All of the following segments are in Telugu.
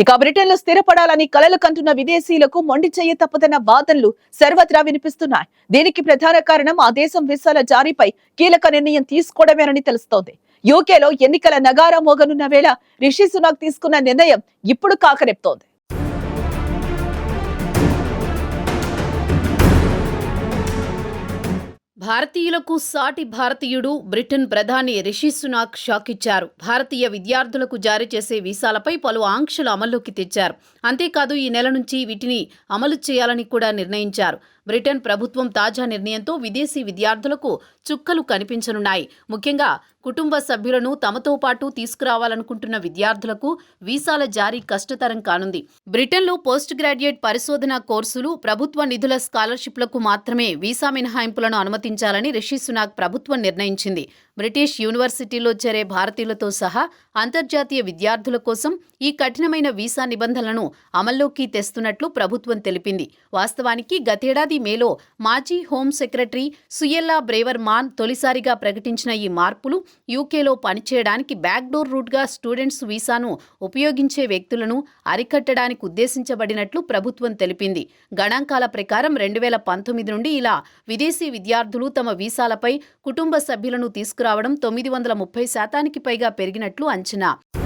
ఇక బ్రిటన్లో స్థిరపడాలని కలలు కంటున్న విదేశీయులకు మొండి చెయ్యి తప్పదన్న వాదనలు సర్వత్రా వినిపిస్తున్నాయి. దీనికి ప్రధాన కారణం ఆ దేశం వీసాల జారీపై కీలక నిర్ణయం తీసుకోవడమేనని తెలుస్తోంది. యూకేలో ఎన్నికల నగారా మోగనున్న వేళ రిషి సునాక్ తీసుకున్న నిర్ణయం ఇప్పుడు కాకరెప్తోంది భారతీయులకు సాటి భారతీయుడు బ్రిటన్ ప్రధాని రిషి సునాక్ షాక్ ఇచ్చారు. భారతీయ విద్యార్థులకు జారీ చేసే వీసాలపై పలు ఆంక్షలు అమల్లోకి తెచ్చారు. అంతేకాదు ఈ నెల నుంచి వీటిని అమలు చేయాలని కూడా నిర్ణయించారు. బ్రిటన్ ప్రభుత్వం తాజా నిర్ణయంతో విదేశీ విద్యార్థులకు చుక్కలు కనిపించనున్నాయి. ముఖ్యంగా కుటుంబ సభ్యులను తమతో పాటు తీసుకురావాలనుకుంటున్న విద్యార్థులకు వీసాల జారీ కష్టతరం కానుంది. బ్రిటన్లో పోస్ట్ గ్రాడ్యుయేట్ పరిశోధన కోర్సులు ప్రభుత్వ నిధుల స్కాలర్షిప్లకు మాత్రమే వీసా మినహాయింపులను అనుమతించాలని రిషి సునాక్ ప్రభుత్వం నిర్ణయించింది. బ్రిటిష్ యూనివర్సిటీలో చేరే భారతీయులతో సహా అంతర్జాతీయ విద్యార్థుల కోసం ఈ కఠినమైన వీసా నిబంధనలను అమల్లోకి తెస్తున్నట్లు ప్రభుత్వం తెలిపింది. వాస్తవానికి గతేడాది మేలో మాజీ home secretary Suella Braverman తొలిసారిగా ప్రకటించిన ఈ మార్పులు యూకేలో పనిచేయడానికి బ్యాక్డోర్ రూట్గా స్టూడెంట్స్ వీసాను ఉపయోగించే వ్యక్తులను అరికట్టడానికి ఉద్దేశించబడినట్లు ప్రభుత్వం తెలిపింది. గణాంకాల ప్రకారం రెండు వేల పంతొమ్మిది నుండి ఇలా విదేశీ విద్యార్థులు తమ వీసాలపై కుటుంబ సభ్యులను తీసుకురావడం తొమ్మిది వందల ముప్పై శాతానికి పైగా పెరిగినట్లు అంచనా.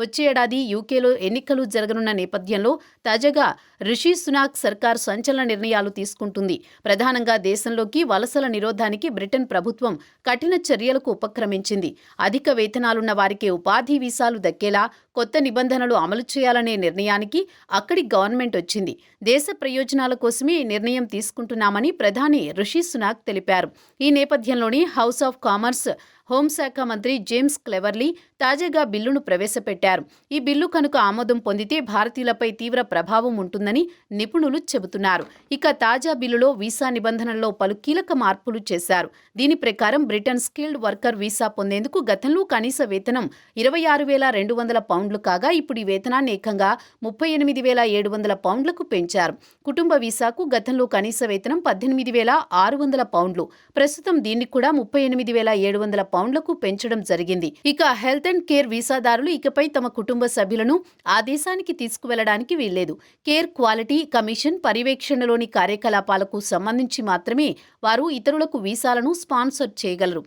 వచ్చే ఏడాది యూకేలో ఎన్నికలు జరగనున్న నేపథ్యంలో తాజాగా రిషి సునాక్ సర్కార్ సంచలన నిర్ణయాలు తీసుకుంటుంది. ప్రధానంగా దేశంలోకి వలసల నిరోధానికి బ్రిటన్ ప్రభుత్వం కఠిన చర్యలకు ఉపక్రమించింది. అధిక వేతనాలున్న వారికి ఉపాధి వీసాలు దక్కేలా కొత్త నిబంధనలు అమలు చేయాలనే నిర్ణయానికి అక్కడి గవర్నమెంట్ వచ్చింది. దేశ ప్రయోజనాల కోసమే ఈ నిర్ణయం తీసుకుంటున్నామని ప్రధాని ఋషి సునాక్ తెలిపారు. ఈ నేపథ్యంలోనే హౌస్ ఆఫ్ కామర్స్ హోంశాఖ మంత్రి జేమ్స్ క్లెవర్లీ తాజాగా బిల్లును ప్రవేశపెట్టారు. ఈ బిల్లు కనుక ఆమోదం పొందితే భారతీయులపై తీవ్ర ప్రభావం ఉంటుందని నిపుణులు చెబుతున్నారు. ఇక తాజా బిల్లులో వీసా నిబంధనల్లో పలు కీలక మార్పులు చేశారు. దీని ప్రకారం బ్రిటన్ స్కిల్డ్ వర్కర్ వీసా పొందేందుకు గతంలో కనీస వేతనం ఇరవై ఆరు వేల రెండు వందల పౌండ్లు కాగా ఇప్పుడు ఈ వేతనాన్ని ఏకంగా ముప్పై ఎనిమిది వేల ఏడు వందల పౌండ్లకు పెంచారు. కుటుంబ వీసాకు గతంలో కనీస వేతనం పద్దెనిమిది వేల ఆరు వందల పౌండ్లు. ప్రస్తుతం దీన్ని కూడా ముప్పై ఎనిమిది వేల ఏడు వందల పౌండ్లకు పెంచడం జరిగింది. ఇక హెల్త్ అండ్ కేర్ వీసాదారులు ఇకపై తమ కుటుంబ సభ్యులను ఆ దేశానికి తీసుకువెళ్ళడానికి వీల్లేదు. కేర్ క్వాలిటీ కమిషన్ పర్యవేక్షణలోని కార్యకలాపాలకు సంబంధించి మాత్రమే వారు ఇతరులకు వీసాలను స్పాన్సర్ చేయగలరు.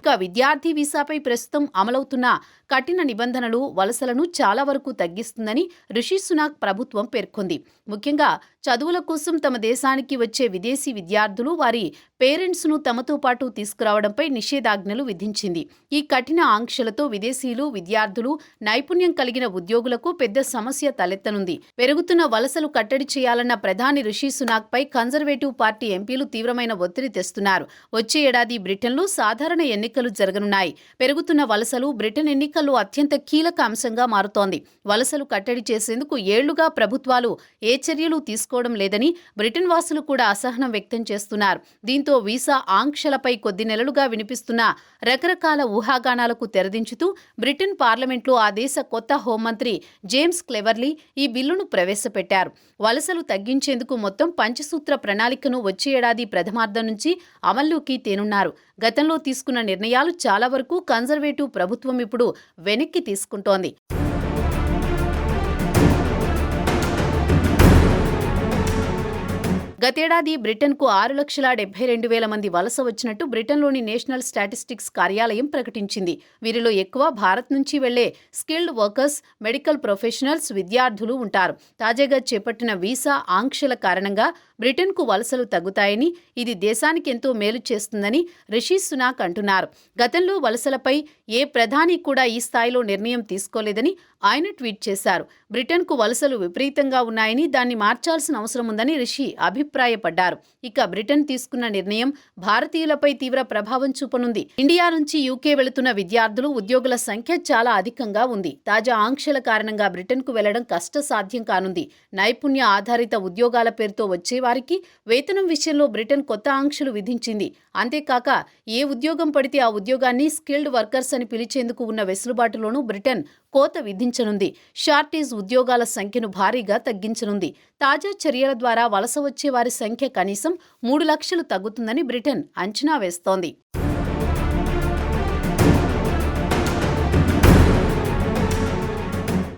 ఇక విద్యార్థి వీసాపై ప్రస్తుతం అమలవుతున్న కఠిన నిబంధనలు వలసలను చాలా వరకు తగ్గిస్తుందని రిషి సునాక్ ప్రభుత్వం పేర్కొంది. ముఖ్యంగా చదువుల కోసం తమ దేశానికి వచ్చే విదేశీ విద్యార్థులు వారి పేరెంట్స్ను తమతో పాటు తీసుకురావడంపై నిషేధాజ్ఞలు విధించింది. ఈ కఠిన ఆంక్షలతో విదేశీయులు విద్యార్థులు నైపుణ్యం కలిగిన ఉద్యోగులకు పెద్ద సమస్య తలెత్తనుంది. పెరుగుతున్న వలసలు కట్టడి చేయాలన్న ప్రధాని రిషి సునాక్ పై కన్జర్వేటివ్ పార్టీ ఎంపీలు తీవ్రమైన ఒత్తిడి తెస్తున్నారు. వచ్చే ఏడాది బ్రిటన్లో సాధారణ ఎన్నిక ఎన్నికలు జరగనున్నాయి. పెరుగుతున్న వలసలు బ్రిటన్ ఎన్నికల్లో అత్యంత కీలక అంశంగా మారుతోంది. వలసలు కట్టడి చేసేందుకు ఏళ్ళుగా ప్రభుత్వాలు ఏ చర్యలు తీసుకోవడం లేదని బ్రిటన్ వాసులు కూడా అసహనం వ్యక్తం చేస్తున్నారు. దీంతో వీసా ఆంక్షలపై కొద్ది నెలలుగా వినిపిస్తున్న రకరకాల ఊహాగానాలకు తెరదించుతూ బ్రిటన్ పార్లమెంట్లో ఆ దేశ కొత్త హోంమంత్రి జేమ్స్ క్లెవర్లీ ఈ బిల్లును ప్రవేశపెట్టారు. వలసలు తగ్గించేందుకు మొత్తం పంచసూత్ర ప్రణాళికను వచ్చే ఏడాది ప్రథమార్థం నుంచి అమల్లోకి తేనున్నారు. గతంలో తీసుకున్న నిర్ణయాలు చాలా వరకు కన్జర్వేటివ్ ప్రభుత్వం ఇప్పుడు వెనక్కి తీసుకుంటోంది. గతేడాది బ్రిటన్కు ఆరు లక్షల డెబ్బై రెండు వేల మంది వలస వచ్చినట్టు బ్రిటన్లోని నేషనల్ స్టాటిస్టిక్స్ కార్యాలయం ప్రకటించింది. వీరిలో ఎక్కువ భారత్ నుంచి వెళ్ళే స్కిల్డ్ వర్కర్స్ మెడికల్ ప్రొఫెషనల్స్ విద్యార్థులు ఉంటారు. తాజాగా చేపట్టిన వీసా ఆంక్షల కారణంగా బ్రిటన్కు వలసలు తగ్గుతాయని ఇది దేశానికి ఎంతో మేలు చేస్తుందని రిషి సునాక్ అంటున్నారు. గతంలో వలసలపై ఏ ప్రధాని కూడా ఈ స్థాయిలో నిర్ణయం తీసుకోలేదని ఆయన ట్వీట్ చేశారు. బ్రిటన్కు వలసలు విపరీతంగా ఉన్నాయని దాన్ని మార్చాల్సిన అవసరం ఉందని రిషి అభిప్రాయపడ్డారు. ఇక బ్రిటన్ తీసుకున్న నిర్ణయం భారతీయులపై తీవ్ర ప్రభావం చూపనుంది. ఇండియా నుంచి యూకే వెళుతున్న విద్యార్థులు ఉద్యోగుల సంఖ్య చాలా అధికంగా ఉంది. తాజా ఆంక్షల కారణంగా బ్రిటన్కు వెళ్ళడం కష్టసాధ్యం కానుంది. నైపుణ్య ఆధారిత ఉద్యోగాల పేరుతో వచ్చే వారికి వేతనం విషయంలో బ్రిటన్ కొత్త ఆంక్షలు విధించింది. అంతేకాక ఏ ఉద్యోగం పడితే ఆ ఉద్యోగాన్ని స్కిల్డ్ వర్కర్స్ అని పిలిచేందుకు ఉన్న వెసులుబాటులోనూ బ్రిటన్ కోత విధించనుంది. షార్టేజ్ ఉద్యోగాల సంఖ్యను భారీగా తగ్గించనుంది. తాజా చర్యల ద్వారా వలస వచ్చే వారి సంఖ్య కనీసం మూడు లక్షలు తగ్గుతుందని బ్రిటన్ అంచనా వేస్తోంది.